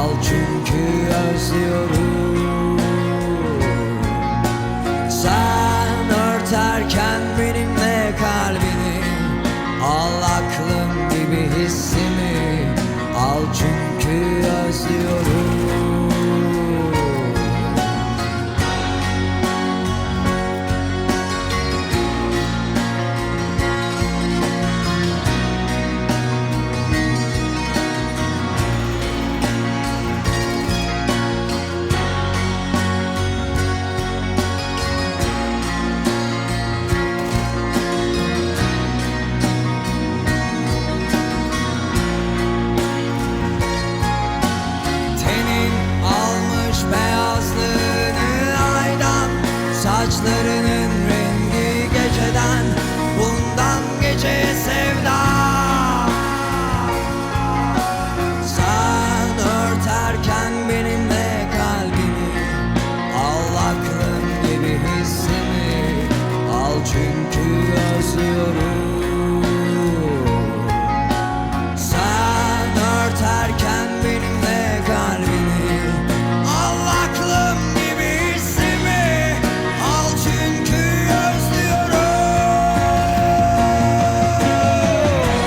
Al çünkü özlüyorum. Saçlarının rengi geceden Bundan geceye sevda. Sen örterken benimle kalbimi Al aklım gibi hissimi Al çünkü